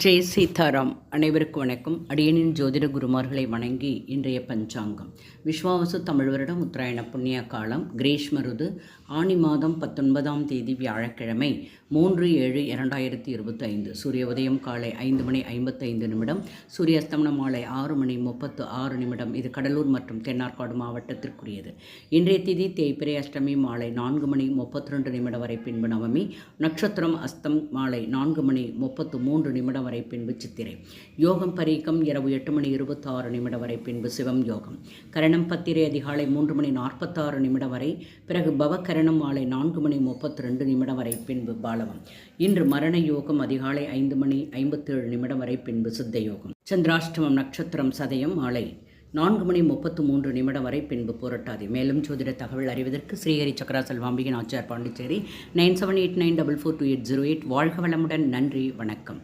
ஜெய் சீதாராம் அனைவருக்கும் வணக்கம். அடியனின் ஜோதிட குருமார்களை வணங்கி இன்றைய பஞ்சாங்கம். விஸ்வாவசு தமிழ் வருடம் உத்தராயண புண்ணிய காலம் கிரீஷ்ம ருது ஆனி மாதம் பத்தொன்பதாம் தேதி வியாழக்கிழமை மூன்று ஏழு இரண்டாயிரத்தி இருபத்தி ஐந்து சூரிய உதயம் காலை ஐந்து மணி ஐம்பத்தைந்து நிமிடம் சூரிய அஸ்தமனம் மாலை ஆறு மணி முப்பத்து ஆறு நிமிடம். இது கடலூர் மற்றும் தென்னார்காடு மாவட்டத்திற்குரியது. இன்றைய திதி தேய்பிரை அஷ்டமி மாலை நான்கு மணி முப்பத்தி ரெண்டு நிமிடம் வரை பின்பு நவமி நட்சத்திரம் அஸ்தம் மாலை நான்கு மணி முப்பத்து மூன்று நிமிடம் நிமிடம் வரை பின்பு சித்திரை. யோகம் பரீக்கம் இரவு எட்டு மணி இருபத்தாறு நிமிடம் வரை பின்பு சிவம் யோகம். கரணம் பத்திரை அதிகாலை மூன்று மணி நாற்பத்தாறு நிமிடம் வரை பிறகு பவகரணம் மாலை நான்கு மணி முப்பத்தி ரெண்டு நிமிடம் வரை பின்பு பாலவம். இன்று மரண யோகம் அதிகாலை ஐந்து மணி ஐம்பத்தேழு நிமிடம் வரை பின்பு சித்த யோகம். சந்திராஷ்டமம் நட்சத்திரம் சதயம் மாலை நான்கு மணி முப்பத்து மூன்று நிமிடம் வரை பின்பு போராட்டாது. மேலும் ஜோதிட தகவல் அறிவதற்கு Srihari Chakra Selvambigan Achar Pondicherry nine seven eight nine double four two eight zero eight. வாழ்க வளமுடன். நன்றி. வணக்கம்.